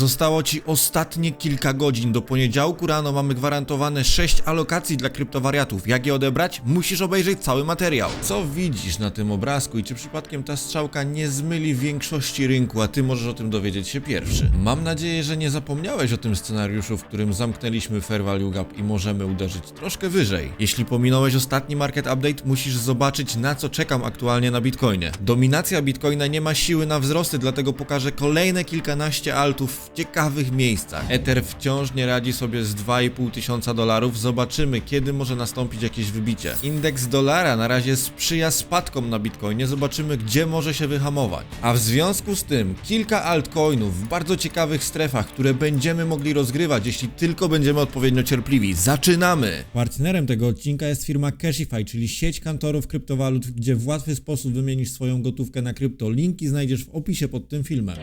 Zostało ci ostatnie kilka godzin. Do poniedziałku rano mamy gwarantowane 6 alokacji dla kryptowariatów. Jak je odebrać? Musisz obejrzeć cały materiał. Co widzisz na tym obrazku i czy przypadkiem ta strzałka nie zmyli większości rynku, a ty możesz o tym dowiedzieć się pierwszy? Mam nadzieję, że nie zapomniałeś o tym scenariuszu, w którym zamknęliśmy Fair Value Gap i możemy uderzyć troszkę wyżej. Jeśli pominąłeś ostatni market update, musisz zobaczyć na co czekam aktualnie na Bitcoinie. Dominacja Bitcoina nie ma siły na wzrosty, dlatego pokażę kolejne kilkanaście altów w ciekawych miejscach. Ether wciąż nie radzi sobie z 2,5 tysiąca dolarów. Zobaczymy, kiedy może nastąpić jakieś wybicie. Indeks dolara na razie sprzyja spadkom na Bitcoinie. Zobaczymy, gdzie może się wyhamować. A w związku z tym, kilka altcoinów w bardzo ciekawych strefach, które będziemy mogli rozgrywać, jeśli tylko będziemy odpowiednio cierpliwi. Zaczynamy! Partnerem tego odcinka jest firma Cashify, czyli sieć kantorów kryptowalut, gdzie w łatwy sposób wymienisz swoją gotówkę na krypto. Linki znajdziesz w opisie pod tym filmem.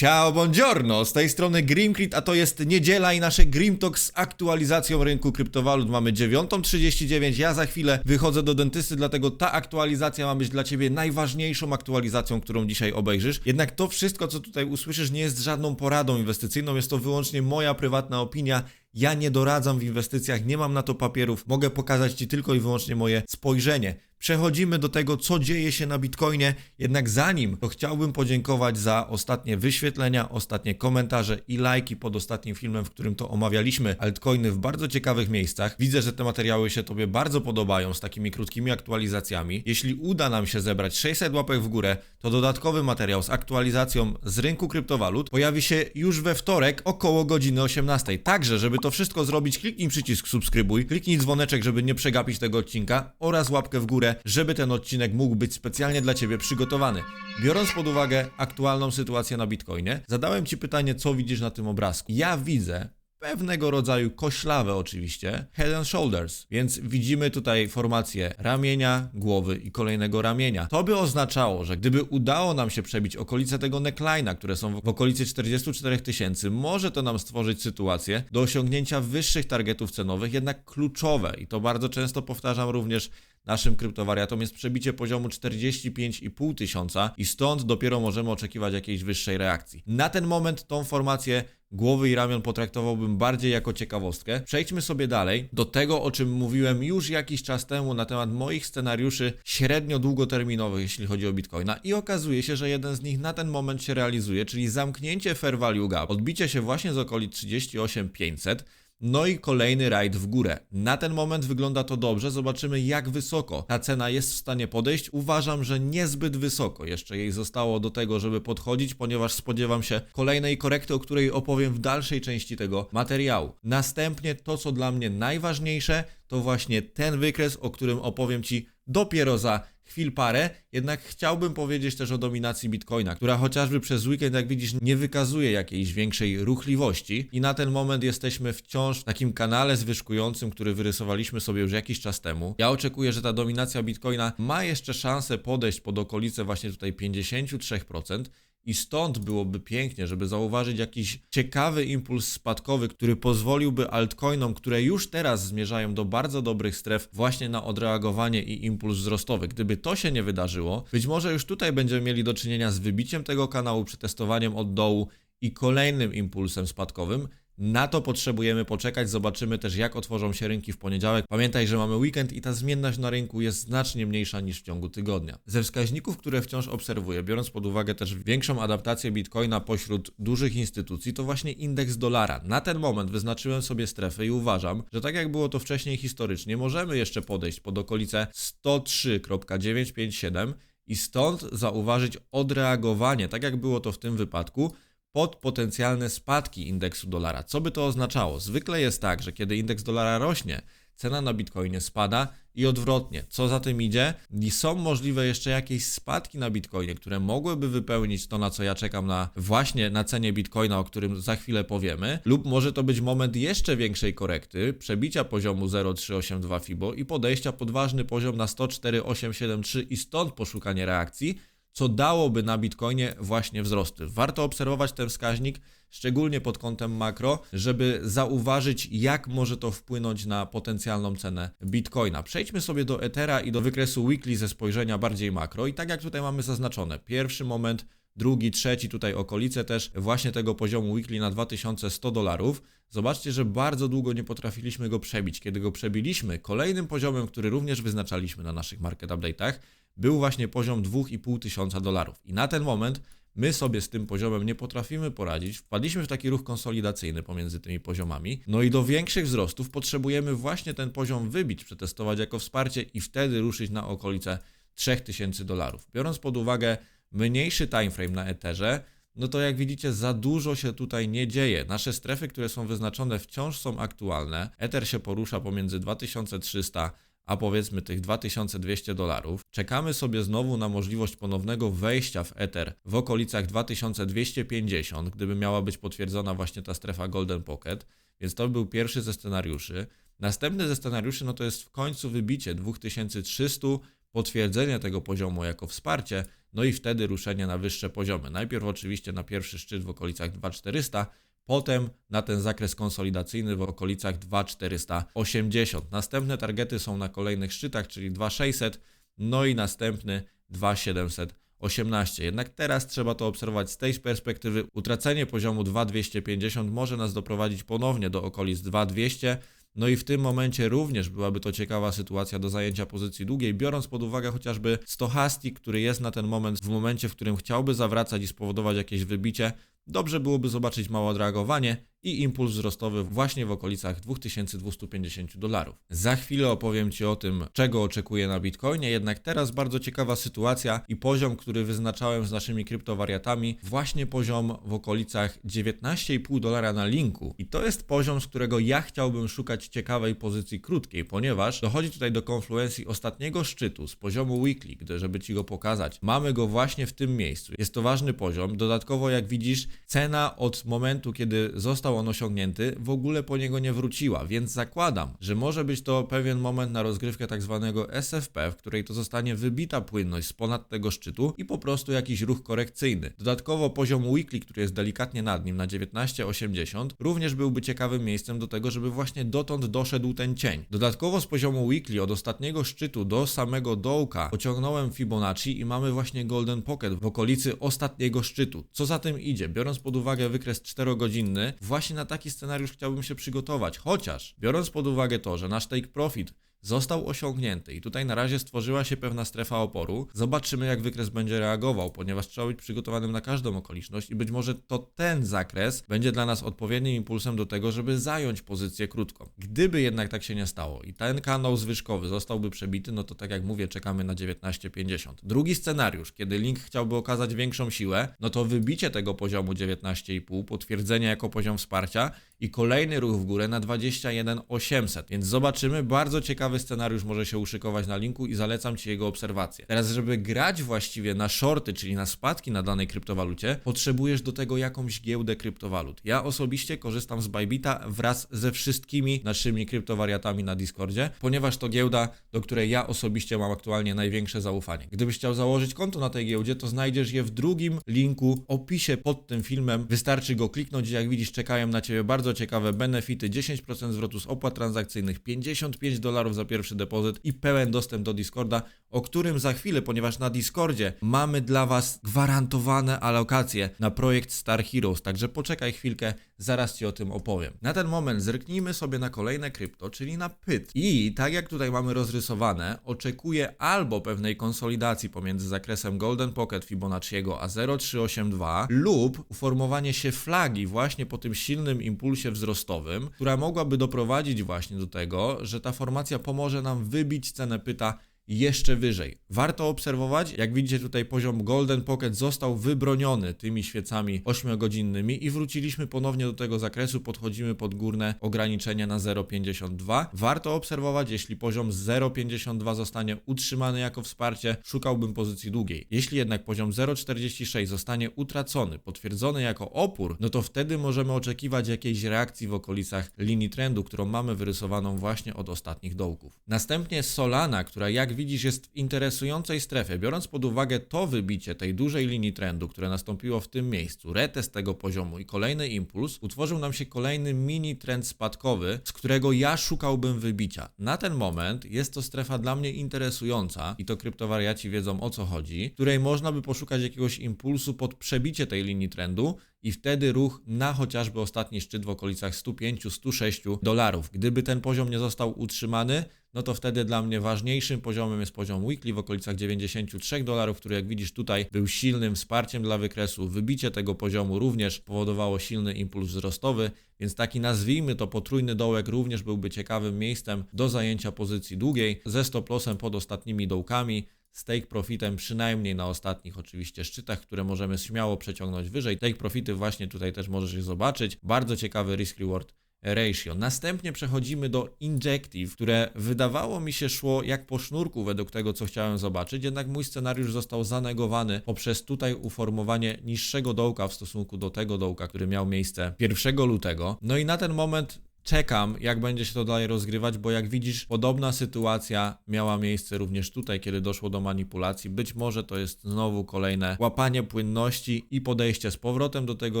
Ciao, buongiorno! Z tej strony Grimcrit, a to jest niedziela i nasze Grim Talk z aktualizacją rynku kryptowalut. Mamy 9.39, ja za chwilę wychodzę do dentysty, dlatego ta aktualizacja ma być dla Ciebie najważniejszą aktualizacją, którą dzisiaj obejrzysz. Jednak to wszystko, co tutaj usłyszysz, nie jest żadną poradą inwestycyjną, jest to wyłącznie moja prywatna opinia. Ja nie doradzam w inwestycjach, nie mam na to papierów, mogę pokazać Ci tylko i wyłącznie moje spojrzenie. Przechodzimy do tego, co dzieje się na Bitcoinie. Jednak zanim, to chciałbym podziękować za ostatnie wyświetlenia, ostatnie komentarze i lajki pod ostatnim filmem, w którym to omawialiśmy altcoiny w bardzo ciekawych miejscach. Widzę, że te materiały się Tobie bardzo podobają z takimi krótkimi aktualizacjami. Jeśli uda nam się zebrać 600 łapek w górę, to dodatkowy materiał z aktualizacją z rynku kryptowalut pojawi się już we wtorek około godziny 18. Także, żeby to wszystko zrobić, kliknij przycisk subskrybuj, kliknij dzwoneczek, żeby nie przegapić tego odcinka oraz łapkę w górę, żeby ten odcinek mógł być specjalnie dla Ciebie przygotowany. Biorąc pod uwagę aktualną sytuację na Bitcoinie, zadałem Ci pytanie, co widzisz na tym obrazku. Ja widzę pewnego rodzaju koślawe oczywiście, head and shoulders, więc widzimy tutaj formację ramienia, głowy i kolejnego ramienia. To by oznaczało, że gdyby udało nam się przebić okolice tego neckline'a, które są w okolicy 44 tysięcy, może to nam stworzyć sytuację do osiągnięcia wyższych targetów cenowych, jednak kluczowe i to bardzo często powtarzam również naszym kryptowariatom jest przebicie poziomu 45,5 tysiąca i stąd dopiero możemy oczekiwać jakiejś wyższej reakcji. Na ten moment tą formację głowy i ramion potraktowałbym bardziej jako ciekawostkę. Przejdźmy sobie dalej do tego, o czym mówiłem już jakiś czas temu na temat moich scenariuszy średnio długoterminowych, jeśli chodzi o Bitcoina i okazuje się, że jeden z nich na ten moment się realizuje, czyli zamknięcie Fair Value Gap, odbicie się właśnie z okolic 38500 no i kolejny rajd w górę. Na ten moment wygląda to dobrze, zobaczymy jak wysoko ta cena jest w stanie podejść. Uważam, że niezbyt wysoko jeszcze jej zostało do tego, żeby podchodzić, ponieważ spodziewam się kolejnej korekty, o której opowiem w dalszej części tego materiału. Następnie to, co dla mnie najważniejsze, to właśnie ten wykres, o którym opowiem Ci dopiero za chwil parę, jednak chciałbym powiedzieć też o dominacji Bitcoina, która chociażby przez weekend, jak widzisz, nie wykazuje jakiejś większej ruchliwości i na ten moment jesteśmy wciąż w takim kanale zwyżkującym, który wyrysowaliśmy sobie już jakiś czas temu. Ja oczekuję, że ta dominacja Bitcoina ma jeszcze szansę podejść pod okolice właśnie tutaj 53%, i stąd byłoby pięknie, żeby zauważyć jakiś ciekawy impuls spadkowy, który pozwoliłby altcoinom, które już teraz zmierzają do bardzo dobrych stref, właśnie na odreagowanie i impuls wzrostowy. Gdyby to się nie wydarzyło, być może już tutaj będziemy mieli do czynienia z wybiciem tego kanału, przetestowaniem od dołu i kolejnym impulsem spadkowym, na to potrzebujemy poczekać, zobaczymy też jak otworzą się rynki w poniedziałek. Pamiętaj, że mamy weekend i ta zmienność na rynku jest znacznie mniejsza niż w ciągu tygodnia. Ze wskaźników, które wciąż obserwuję, biorąc pod uwagę też większą adaptację Bitcoina pośród dużych instytucji, to właśnie indeks dolara. Na ten moment wyznaczyłem sobie strefę i uważam, że tak jak było to wcześniej historycznie, możemy jeszcze podejść pod okolice 103.957 i stąd zauważyć odreagowanie, tak jak było to w tym wypadku, pod potencjalne spadki indeksu dolara. Co by to oznaczało? Zwykle jest tak, że kiedy indeks dolara rośnie, cena na bitcoinie spada i odwrotnie. Co za tym idzie? Są możliwe jeszcze jakieś spadki na bitcoinie, które mogłyby wypełnić to, na co ja czekam na właśnie na cenie bitcoina, o którym za chwilę powiemy, lub może to być moment jeszcze większej korekty, przebicia poziomu 0,382 FIBO i podejścia pod ważny poziom na 104,873 i stąd poszukanie reakcji co dałoby na Bitcoinie właśnie wzrosty. Warto obserwować ten wskaźnik, szczególnie pod kątem makro, żeby zauważyć, jak może to wpłynąć na potencjalną cenę Bitcoina. Przejdźmy sobie do Ethera i do wykresu weekly ze spojrzenia bardziej makro. I tak jak tutaj mamy zaznaczone, pierwszy moment, drugi, trzeci, tutaj okolice też właśnie tego poziomu weekly na 2100 dolarów. Zobaczcie, że bardzo długo nie potrafiliśmy go przebić. Kiedy go przebiliśmy, kolejnym poziomem, który również wyznaczaliśmy na naszych market update'ach, był właśnie poziom 2,5 tysiąca dolarów. I na ten moment my sobie z tym poziomem nie potrafimy poradzić. Wpadliśmy w taki ruch konsolidacyjny pomiędzy tymi poziomami. No i do większych wzrostów potrzebujemy właśnie ten poziom wybić, przetestować jako wsparcie i wtedy ruszyć na okolice 3000 dolarów. Biorąc pod uwagę mniejszy timeframe na Etherze, no to jak widzicie, za dużo się tutaj nie dzieje. Nasze strefy, które są wyznaczone, wciąż są aktualne. Ether się porusza pomiędzy 2300 a powiedzmy tych 2200 dolarów. Czekamy sobie znowu na możliwość ponownego wejścia w Ether w okolicach 2250, gdyby miała być potwierdzona właśnie ta strefa Golden Pocket, więc to był pierwszy ze scenariuszy. Następny ze scenariuszy no to jest w końcu wybicie 2300, potwierdzenie tego poziomu jako wsparcie, no i wtedy ruszenie na wyższe poziomy. Najpierw oczywiście na pierwszy szczyt w okolicach 2400, potem na ten zakres konsolidacyjny w okolicach 2480. Następne targety są na kolejnych szczytach, czyli 2600, no i następny 2718. Jednak teraz trzeba to obserwować z tej perspektywy. Utracenie poziomu 2250 może nas doprowadzić ponownie do okolic 2200. No i w tym momencie również byłaby to ciekawa sytuacja do zajęcia pozycji długiej, biorąc pod uwagę chociażby stochastik, który jest na ten moment w momencie, w którym chciałby zawracać i spowodować jakieś wybicie, dobrze byłoby zobaczyć małe odreagowanie i impuls wzrostowy właśnie w okolicach 2250 dolarów. Za chwilę opowiem Ci o tym, czego oczekuję na Bitcoinie, jednak teraz bardzo ciekawa sytuacja i poziom, który wyznaczałem z naszymi kryptowariatami, właśnie poziom w okolicach 19,5 dolara na linku. I to jest poziom, z którego ja chciałbym szukać ciekawej pozycji krótkiej, ponieważ dochodzi tutaj do konfluencji ostatniego szczytu z poziomu weekly, gdy żeby Ci go pokazać, mamy go właśnie w tym miejscu. Jest to ważny poziom. Dodatkowo, jak widzisz, cena od momentu, kiedy został został on osiągnięty, w ogóle po niego nie wróciła, więc zakładam, że może być to pewien moment na rozgrywkę tak zwanego SFP, w której to zostanie wybita płynność z ponad tego szczytu i po prostu jakiś ruch korekcyjny. Dodatkowo poziom weekly, który jest delikatnie nad nim na 19,80 również byłby ciekawym miejscem do tego, żeby właśnie dotąd doszedł ten cień. Dodatkowo z poziomu weekly od ostatniego szczytu do samego dołka pociągnąłem Fibonacci i mamy właśnie Golden Pocket w okolicy ostatniego szczytu. Co za tym idzie? Biorąc pod uwagę wykres 4-godzinny, właśnie właśnie na taki scenariusz chciałbym się przygotować. Chociaż, biorąc pod uwagę to, że nasz take profit został osiągnięty i tutaj na razie stworzyła się pewna strefa oporu. Zobaczymy, jak wykres będzie reagował, ponieważ trzeba być przygotowanym na każdą okoliczność i być może to ten zakres będzie dla nas odpowiednim impulsem do tego, żeby zająć pozycję krótką. Gdyby jednak tak się nie stało i ten kanał zwyżkowy zostałby przebity, no to tak jak mówię, czekamy na 19,50. Drugi scenariusz, kiedy link chciałby okazać większą siłę, no to wybicie tego poziomu 19,5, potwierdzenie jako poziom wsparcia i kolejny ruch w górę na 21,800. Więc zobaczymy, bardzo ciekawy scenariusz może się uszykować na linku i zalecam Ci jego obserwację. Teraz, żeby grać właściwie na shorty, czyli na spadki na danej kryptowalucie, potrzebujesz do tego jakąś giełdę kryptowalut. Ja osobiście korzystam z Bybita wraz ze wszystkimi naszymi kryptowariatami na Discordzie, ponieważ to giełda, do której ja osobiście mam aktualnie największe zaufanie. Gdybyś chciał założyć konto na tej giełdzie, to znajdziesz je w drugim linku, opisie pod tym filmem. Wystarczy go kliknąć i jak widzisz, czekają na Ciebie bardzo ciekawe benefity, 10% zwrotu z opłat transakcyjnych, 55 dolarów za pierwszy depozyt i pełen dostęp do Discorda, o którym za chwilę, ponieważ na Discordzie mamy dla Was gwarantowane alokacje na projekt Star Heroes, także poczekaj chwilkę, zaraz Ci o tym opowiem. Na ten moment zerknijmy sobie na kolejne krypto, czyli na PYT. I tak jak tutaj mamy rozrysowane, oczekuję albo pewnej konsolidacji pomiędzy zakresem Golden Pocket Fibonacciego a 0382 lub uformowanie się flagi właśnie po tym silnym impulsie wzrostowym, która mogłaby doprowadzić właśnie do tego, że ta formacja pomoże nam wybić cenę pyta jeszcze wyżej. Warto obserwować, jak widzicie tutaj poziom Golden Pocket został wybroniony tymi świecami 8-godzinnymi i wróciliśmy ponownie do tego zakresu, podchodzimy pod górne ograniczenia na 0,52. Warto obserwować, jeśli poziom 0,52 zostanie utrzymany jako wsparcie, szukałbym pozycji długiej. Jeśli jednak poziom 0,46 zostanie utracony, potwierdzony jako opór, no to wtedy możemy oczekiwać jakiejś reakcji w okolicach linii trendu, którą mamy wyrysowaną właśnie od ostatnich dołków. Następnie Solana, która jak widzisz, jest w interesującej strefie. Biorąc pod uwagę to wybicie tej dużej linii trendu, które nastąpiło w tym miejscu, retest tego poziomu i kolejny impuls, utworzył nam się kolejny mini trend spadkowy, z którego ja szukałbym wybicia. Na ten moment jest to strefa dla mnie interesująca i to kryptowariaci wiedzą o co chodzi, której można by poszukać jakiegoś impulsu pod przebicie tej linii trendu i wtedy ruch na chociażby ostatni szczyt w okolicach 105-106 dolarów. Gdyby ten poziom nie został utrzymany, no to wtedy dla mnie ważniejszym poziomem jest poziom weekly w okolicach 93 dolarów, który jak widzisz tutaj był silnym wsparciem dla wykresu. Wybicie tego poziomu również powodowało silny impuls wzrostowy, więc taki nazwijmy to potrójny dołek również byłby ciekawym miejscem do zajęcia pozycji długiej ze stop lossem pod ostatnimi dołkami z take profitem przynajmniej na ostatnich oczywiście szczytach, które możemy śmiało przeciągnąć wyżej. Take profity właśnie tutaj też możesz je zobaczyć. Bardzo ciekawy risk reward ratio. Następnie przechodzimy do Injective, które wydawało mi się szło jak po sznurku według tego, co chciałem zobaczyć, jednak mój scenariusz został zanegowany poprzez tutaj uformowanie niższego dołka w stosunku do tego dołka, który miał miejsce 1 lutego. No i na ten moment Czekam, jak będzie się to dalej rozgrywać, bo jak widzisz, podobna sytuacja miała miejsce również tutaj, kiedy doszło do manipulacji. Być może to jest znowu kolejne łapanie płynności i podejście z powrotem do tego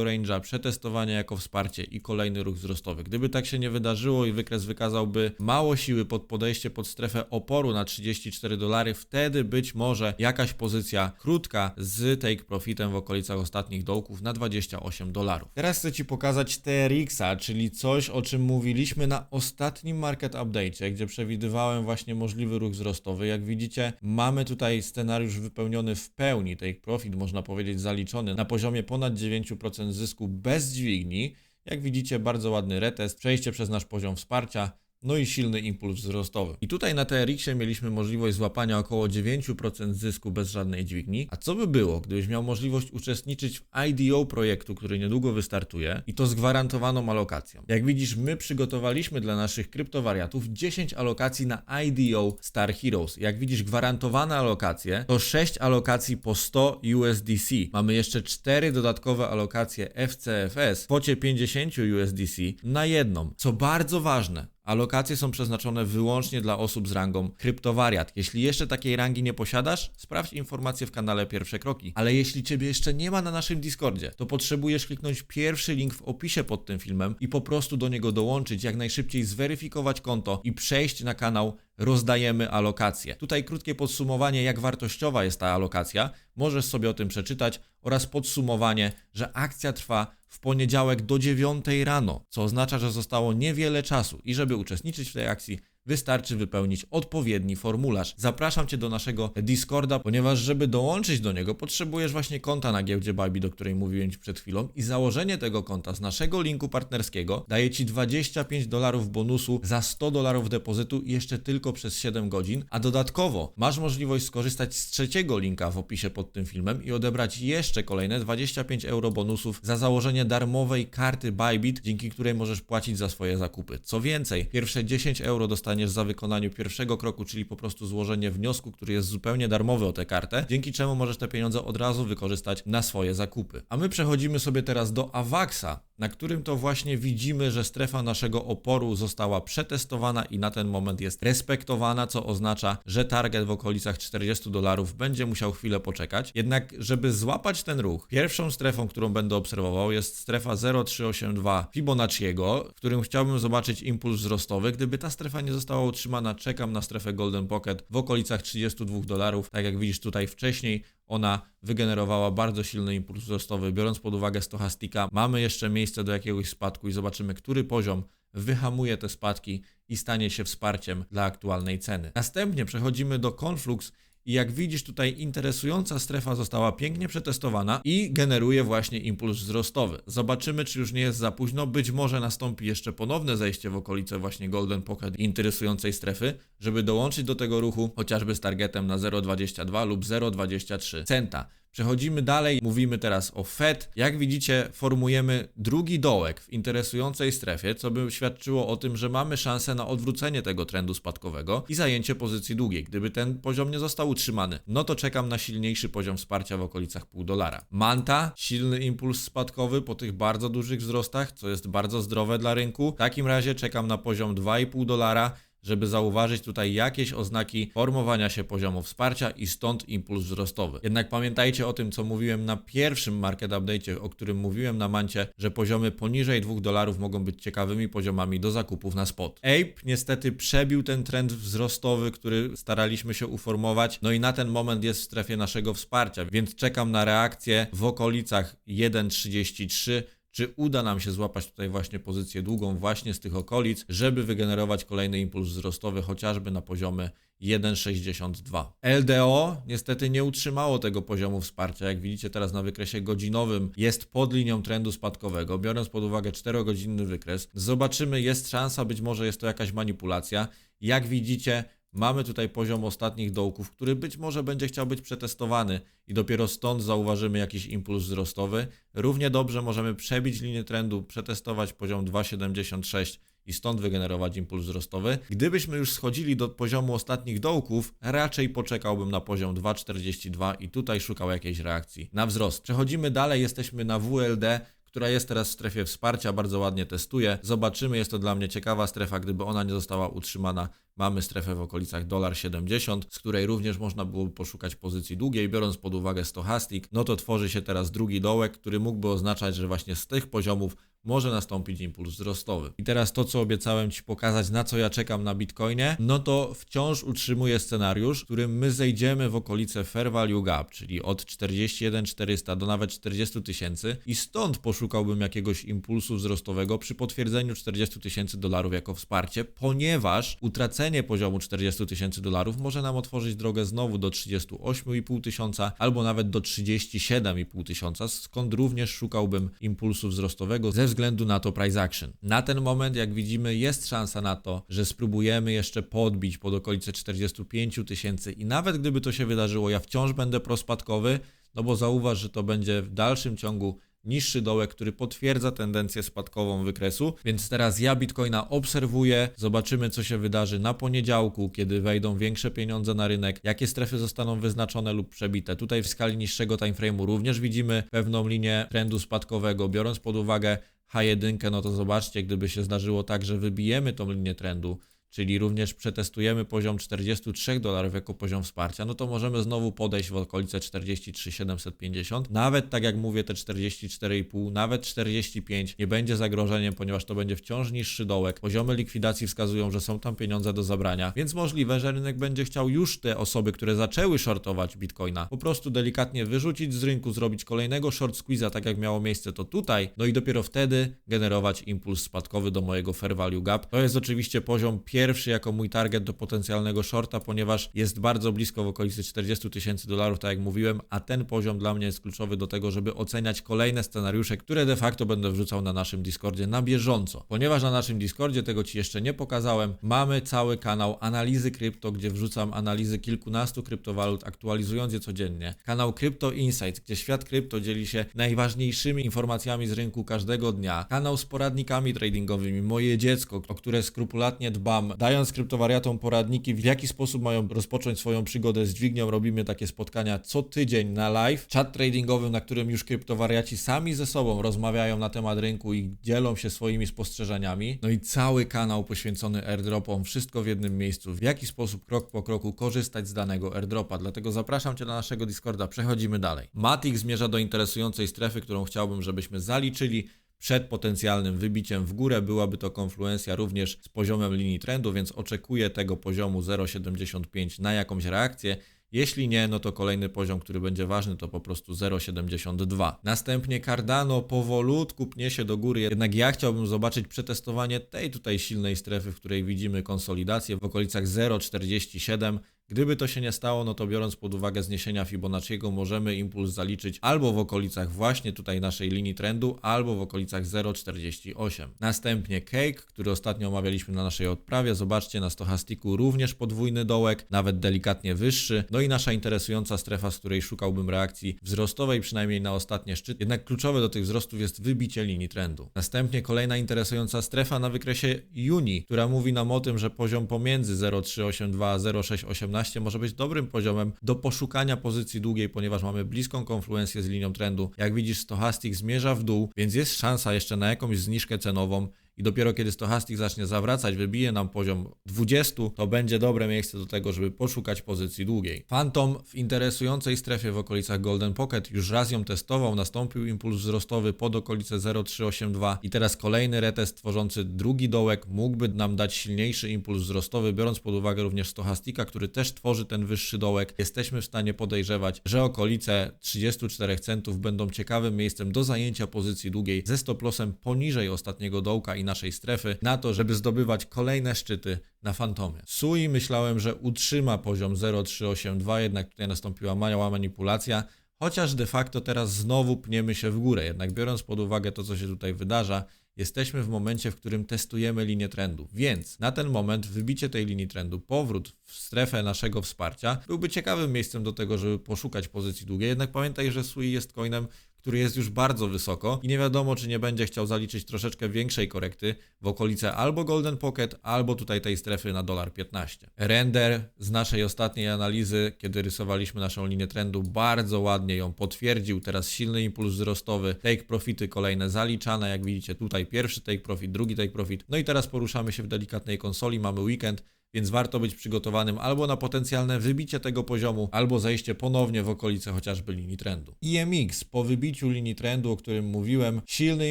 range'a, przetestowanie jako wsparcie i kolejny ruch wzrostowy. Gdyby tak się nie wydarzyło i wykres wykazałby mało siły pod podejście pod strefę oporu na 34 dolary, wtedy być może jakaś pozycja krótka z take profitem w okolicach ostatnich dołków na 28 dolarów. Teraz chcę Ci pokazać TRX-a, czyli coś, o czym mówiliśmy na ostatnim market update, gdzie przewidywałem właśnie możliwy ruch wzrostowy. Jak widzicie, mamy tutaj scenariusz wypełniony w pełni, take profit można powiedzieć zaliczony na poziomie ponad 9% zysku bez dźwigni. Jak widzicie, bardzo ładny retest, przejście przez nasz poziom wsparcia, no i silny impuls wzrostowy. I tutaj na TRX-ie mieliśmy możliwość złapania około 9% zysku bez żadnej dźwigni. A co by było, gdybyś miał możliwość uczestniczyć w IDO projektu, który niedługo wystartuje i to z gwarantowaną alokacją? Jak widzisz, my przygotowaliśmy dla naszych kryptowariatów 10 alokacji na IDO Star Heroes. Jak widzisz, gwarantowane alokacje to 6 alokacji po 100 USDC. Mamy jeszcze 4 dodatkowe alokacje FCFS w kwocie 50 USDC na jedną. Co bardzo ważne, Alokacje są przeznaczone wyłącznie dla osób z rangą kryptowariat. Jeśli jeszcze takiej rangi nie posiadasz, sprawdź informacje w kanale Pierwsze Kroki. Ale jeśli Ciebie jeszcze nie ma na naszym Discordzie, to potrzebujesz kliknąć pierwszy link w opisie pod tym filmem i po prostu do niego dołączyć, jak najszybciej zweryfikować konto i przejść na kanał rozdajemy alokacje. Tutaj krótkie podsumowanie, jak wartościowa jest ta alokacja, możesz sobie o tym przeczytać oraz podsumowanie, że akcja trwa w poniedziałek do 9 rano, co oznacza, że zostało niewiele czasu i żeby uczestniczyć w tej akcji, wystarczy wypełnić odpowiedni formularz. Zapraszam Cię do naszego Discorda, ponieważ żeby dołączyć do niego potrzebujesz właśnie konta na giełdzie Barbie, do której mówiłem Ci przed chwilą i założenie tego konta z naszego linku partnerskiego daje Ci 25 dolarów bonusu za 100 dolarów depozytu jeszcze tylko przez 7 godzin, a dodatkowo masz możliwość skorzystać z trzeciego linka w opisie pod tym filmem i odebrać jeszcze kolejne 25 euro bonusów za założenie darmowej karty Bybit, dzięki której możesz płacić za swoje zakupy. Co więcej, pierwsze 10 euro dostaniesz dostaniesz za wykonaniu pierwszego kroku, czyli po prostu złożenie wniosku, który jest zupełnie darmowy o tę kartę, dzięki czemu możesz te pieniądze od razu wykorzystać na swoje zakupy. A my przechodzimy sobie teraz do Avaxa, na którym to właśnie widzimy, że strefa naszego oporu została przetestowana i na ten moment jest respektowana, co oznacza, że target w okolicach 40 dolarów będzie musiał chwilę poczekać. Jednak, żeby złapać ten ruch, pierwszą strefą, którą będę obserwował jest strefa 0382 Fibonacciego, w którym chciałbym zobaczyć impuls wzrostowy. Gdyby ta strefa nie została utrzymana, czekam na strefę Golden Pocket w okolicach 32 dolarów. Tak jak widzisz tutaj wcześniej, ona wygenerowała bardzo silny impuls wzrostowy. Biorąc pod uwagę stochastika, mamy jeszcze miejsce do jakiegoś spadku i zobaczymy, który poziom wyhamuje te spadki i stanie się wsparciem dla aktualnej ceny. Następnie przechodzimy do Conflux i jak widzisz tutaj interesująca strefa została pięknie przetestowana i generuje właśnie impuls wzrostowy. Zobaczymy czy już nie jest za późno, być może nastąpi jeszcze ponowne zejście w okolice właśnie Golden Pocket interesującej strefy, żeby dołączyć do tego ruchu chociażby z targetem na 0,22 lub 0,23 centa. Przechodzimy dalej, mówimy teraz o Fed. Jak widzicie, formujemy drugi dołek w interesującej strefie, co by świadczyło o tym, że mamy szansę na odwrócenie tego trendu spadkowego i zajęcie pozycji długiej. Gdyby ten poziom nie został utrzymany, no to czekam na silniejszy poziom wsparcia w okolicach pół dolara. Manta, silny impuls spadkowy po tych bardzo dużych wzrostach, co jest bardzo zdrowe dla rynku. W takim razie czekam na poziom 2,5 dolara żeby zauważyć tutaj jakieś oznaki formowania się poziomu wsparcia i stąd impuls wzrostowy. Jednak pamiętajcie o tym, co mówiłem na pierwszym market update'cie, o którym mówiłem na mancie, że poziomy poniżej 2 dolarów mogą być ciekawymi poziomami do zakupów na spot. Ape niestety przebił ten trend wzrostowy, który staraliśmy się uformować, no i na ten moment jest w strefie naszego wsparcia, więc czekam na reakcję w okolicach 1.33 czy uda nam się złapać tutaj właśnie pozycję długą właśnie z tych okolic, żeby wygenerować kolejny impuls wzrostowy chociażby na poziomy 1,62. LDO niestety nie utrzymało tego poziomu wsparcia. Jak widzicie teraz na wykresie godzinowym jest pod linią trendu spadkowego. Biorąc pod uwagę 4-godzinny wykres, zobaczymy, jest szansa, być może jest to jakaś manipulacja. Jak widzicie, Mamy tutaj poziom ostatnich dołków, który być może będzie chciał być przetestowany i dopiero stąd zauważymy jakiś impuls wzrostowy. Równie dobrze możemy przebić linię trendu, przetestować poziom 2,76 i stąd wygenerować impuls wzrostowy. Gdybyśmy już schodzili do poziomu ostatnich dołków, raczej poczekałbym na poziom 2,42 i tutaj szukał jakiejś reakcji na wzrost. Przechodzimy dalej, jesteśmy na WLD, która jest teraz w strefie wsparcia, bardzo ładnie testuje. Zobaczymy, jest to dla mnie ciekawa strefa, gdyby ona nie została utrzymana. Mamy strefę w okolicach 70, z której również można byłoby poszukać pozycji długiej, biorąc pod uwagę stochastik, no to tworzy się teraz drugi dołek, który mógłby oznaczać, że właśnie z tych poziomów może nastąpić impuls wzrostowy. I teraz to, co obiecałem Ci pokazać, na co ja czekam na Bitcoinie, no to wciąż utrzymuję scenariusz, w którym my zejdziemy w okolice Fair Value Gap, czyli od 41 400 do nawet 40 tysięcy i stąd poszukałbym jakiegoś impulsu wzrostowego przy potwierdzeniu 40 tysięcy dolarów jako wsparcie, ponieważ utracenie poziomu 40 tysięcy dolarów może nam otworzyć drogę znowu do 38,5 tysiąca albo nawet do 37,5 tysiąca, skąd również szukałbym impulsu wzrostowego ze względu na to price action. Na ten moment, jak widzimy, jest szansa na to, że spróbujemy jeszcze podbić pod okolice 45 tysięcy i nawet gdyby to się wydarzyło, ja wciąż będę prospadkowy, no bo zauważ, że to będzie w dalszym ciągu niższy dołek, który potwierdza tendencję spadkową wykresu. Więc teraz ja Bitcoina obserwuję, zobaczymy co się wydarzy na poniedziałku, kiedy wejdą większe pieniądze na rynek, jakie strefy zostaną wyznaczone lub przebite. Tutaj w skali niższego timeframe'u również widzimy pewną linię trendu spadkowego, biorąc pod uwagę H1, no to zobaczcie, gdyby się zdarzyło tak, że wybijemy tą linię trendu, czyli również przetestujemy poziom 43 dolarów jako poziom wsparcia, no to możemy znowu podejść w okolice 43 750. Nawet tak jak mówię, te 44,5, nawet 45 nie będzie zagrożeniem, ponieważ to będzie wciąż niższy dołek. Poziomy likwidacji wskazują, że są tam pieniądze do zabrania, więc możliwe, że rynek będzie chciał już te osoby, które zaczęły shortować Bitcoina, po prostu delikatnie wyrzucić z rynku, zrobić kolejnego short squeeze'a, tak jak miało miejsce to tutaj, no i dopiero wtedy generować impuls spadkowy do mojego fair value gap. To jest oczywiście poziom pierwszy pierwszy jako mój target do potencjalnego shorta, ponieważ jest bardzo blisko w okolicy 40 tysięcy dolarów, tak jak mówiłem, a ten poziom dla mnie jest kluczowy do tego, żeby oceniać kolejne scenariusze, które de facto będę wrzucał na naszym Discordzie na bieżąco. Ponieważ na naszym Discordzie tego Ci jeszcze nie pokazałem, mamy cały kanał analizy krypto, gdzie wrzucam analizy kilkunastu kryptowalut, aktualizując je codziennie. Kanał Crypto Insights, gdzie świat krypto dzieli się najważniejszymi informacjami z rynku każdego dnia. Kanał z poradnikami tradingowymi, moje dziecko, o które skrupulatnie dbam, dając kryptowariatom poradniki, w jaki sposób mają rozpocząć swoją przygodę z dźwignią. Robimy takie spotkania co tydzień na live, czat tradingowy, na którym już kryptowariaci sami ze sobą rozmawiają na temat rynku i dzielą się swoimi spostrzeżeniami. No i cały kanał poświęcony airdropom, wszystko w jednym miejscu. W jaki sposób krok po kroku korzystać z danego airdropa. Dlatego zapraszam Cię na naszego Discorda. Przechodzimy dalej. Matic zmierza do interesującej strefy, którą chciałbym, żebyśmy zaliczyli przed potencjalnym wybiciem w górę byłaby to konfluencja również z poziomem linii trendu, więc oczekuję tego poziomu 0,75 na jakąś reakcję. Jeśli nie, no to kolejny poziom, który będzie ważny, to po prostu 0,72. Następnie Cardano powolutku pnie się do góry, jednak ja chciałbym zobaczyć przetestowanie tej tutaj silnej strefy, w której widzimy konsolidację w okolicach 0,47. Gdyby to się nie stało, no to biorąc pod uwagę zniesienia Fibonacciego, możemy impuls zaliczyć albo w okolicach właśnie tutaj naszej linii trendu, albo w okolicach 0,48. Następnie Cake, który ostatnio omawialiśmy na naszej odprawie, zobaczcie na stochastiku również podwójny dołek, nawet delikatnie wyższy. No i nasza interesująca strefa, z której szukałbym reakcji wzrostowej, przynajmniej na ostatnie szczyt. Jednak kluczowe do tych wzrostów jest wybicie linii trendu. Następnie kolejna interesująca strefa na wykresie Juni, która mówi nam o tym, że poziom pomiędzy 0,382 a 0,618 może być dobrym poziomem do poszukania pozycji długiej, ponieważ mamy bliską konfluencję z linią trendu. Jak widzisz, Stochastic zmierza w dół, więc jest szansa jeszcze na jakąś zniżkę cenową i dopiero kiedy Stochastic zacznie zawracać, wybije nam poziom 20, to będzie dobre miejsce do tego, żeby poszukać pozycji długiej. Phantom w interesującej strefie w okolicach Golden Pocket już raz ją testował, nastąpił impuls wzrostowy pod okolice 0,382 i teraz kolejny retest tworzący drugi dołek mógłby nam dać silniejszy impuls wzrostowy, biorąc pod uwagę również Stochastika, który też tworzy ten wyższy dołek. Jesteśmy w stanie podejrzewać, że okolice 34 centów będą ciekawym miejscem do zajęcia pozycji długiej ze stop lossem poniżej ostatniego dołka i naszej strefy na to, żeby zdobywać kolejne szczyty na Fantomie. Sui myślałem, że utrzyma poziom 0,382, jednak tutaj nastąpiła mała manipulacja. Chociaż de facto teraz znowu pniemy się w górę, jednak biorąc pod uwagę to, co się tutaj wydarza, jesteśmy w momencie, w którym testujemy linię trendu. Więc na ten moment wybicie tej linii trendu, powrót w strefę naszego wsparcia byłby ciekawym miejscem do tego, żeby poszukać pozycji długiej. Jednak pamiętaj, że Sui jest coinem, który jest już bardzo wysoko i nie wiadomo, czy nie będzie chciał zaliczyć troszeczkę większej korekty w okolice albo Golden Pocket, albo tutaj tej strefy na dolar 15. Render z naszej ostatniej analizy, kiedy rysowaliśmy naszą linię trendu, bardzo ładnie ją potwierdził. Teraz silny impuls wzrostowy, take profity kolejne zaliczane, jak widzicie tutaj pierwszy take profit, drugi take profit. No i teraz poruszamy się w delikatnej konsoli, mamy weekend, więc warto być przygotowanym albo na potencjalne wybicie tego poziomu, albo zejście ponownie w okolice chociażby linii trendu. IMX po wybiciu linii trendu, o którym mówiłem, silny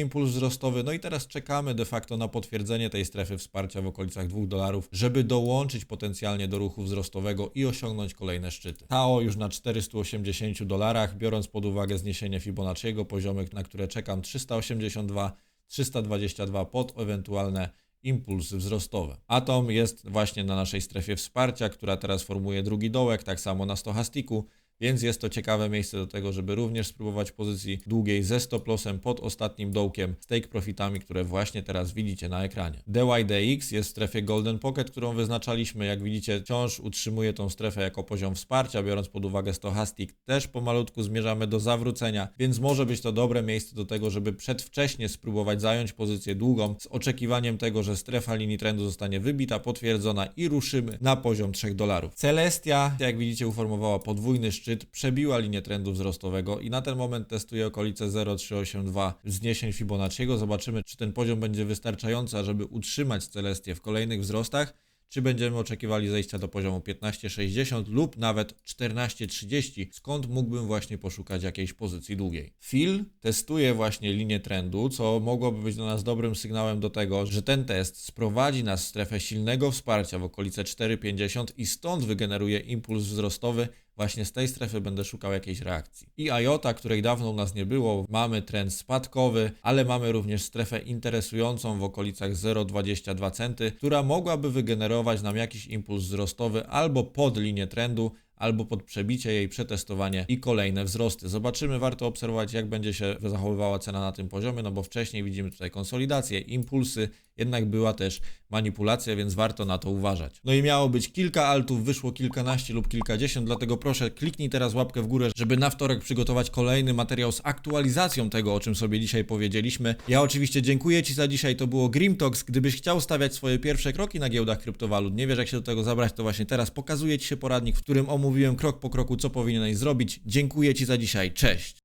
impuls wzrostowy, no i teraz czekamy de facto na potwierdzenie tej strefy wsparcia w okolicach 2 dolarów, żeby dołączyć potencjalnie do ruchu wzrostowego i osiągnąć kolejne szczyty. TAO już na 480 dolarach, biorąc pod uwagę zniesienie Fibonacciego, poziomy, na które czekam 382, 322 pod ewentualne impulsy wzrostowe. Atom jest właśnie na naszej strefie wsparcia, która teraz formuje drugi dołek, tak samo na stochastiku, więc jest to ciekawe miejsce do tego, żeby również spróbować pozycji długiej ze stop lossem pod ostatnim dołkiem, z take profitami, które właśnie teraz widzicie na ekranie. DYDX jest w strefie Golden Pocket, którą wyznaczaliśmy. Jak widzicie, wciąż utrzymuje tą strefę jako poziom wsparcia, biorąc pod uwagę stochastik. Też pomalutku zmierzamy do zawrócenia, więc może być to dobre miejsce do tego, żeby przedwcześnie spróbować zająć pozycję długą z oczekiwaniem tego, że strefa linii trendu zostanie wybita, potwierdzona i ruszymy na poziom 3 dolarów. Celestia, jak widzicie, uformowała podwójny szczyt szczyt przebiła linię trendu wzrostowego i na ten moment testuje okolice 0,382 wzniesień Fibonacciego. Zobaczymy, czy ten poziom będzie wystarczający, żeby utrzymać Celestię w kolejnych wzrostach, czy będziemy oczekiwali zejścia do poziomu 15,60 lub nawet 14,30, skąd mógłbym właśnie poszukać jakiejś pozycji długiej. Phil testuje właśnie linię trendu, co mogłoby być dla nas dobrym sygnałem do tego, że ten test sprowadzi nas w strefę silnego wsparcia w okolice 4,50 i stąd wygeneruje impuls wzrostowy właśnie z tej strefy będę szukał jakiejś reakcji. I IOTA, której dawno u nas nie było, mamy trend spadkowy, ale mamy również strefę interesującą w okolicach 0,22 centy, która mogłaby wygenerować nam jakiś impuls wzrostowy albo pod linię trendu, albo pod przebicie jej, przetestowanie i kolejne wzrosty. Zobaczymy, warto obserwować, jak będzie się zachowywała cena na tym poziomie, no bo wcześniej widzimy tutaj konsolidację, impulsy, jednak była też manipulacja, więc warto na to uważać. No i miało być kilka altów, wyszło kilkanaście lub kilkadziesiąt, dlatego proszę kliknij teraz łapkę w górę, żeby na wtorek przygotować kolejny materiał z aktualizacją tego, o czym sobie dzisiaj powiedzieliśmy. Ja oczywiście dziękuję Ci za dzisiaj, to było Grim Talks. Gdybyś chciał stawiać swoje pierwsze kroki na giełdach kryptowalut, nie wiesz jak się do tego zabrać, to właśnie teraz pokazuję Ci się poradnik, w którym omówiłem krok po kroku, co powinieneś zrobić. Dziękuję Ci za dzisiaj, cześć!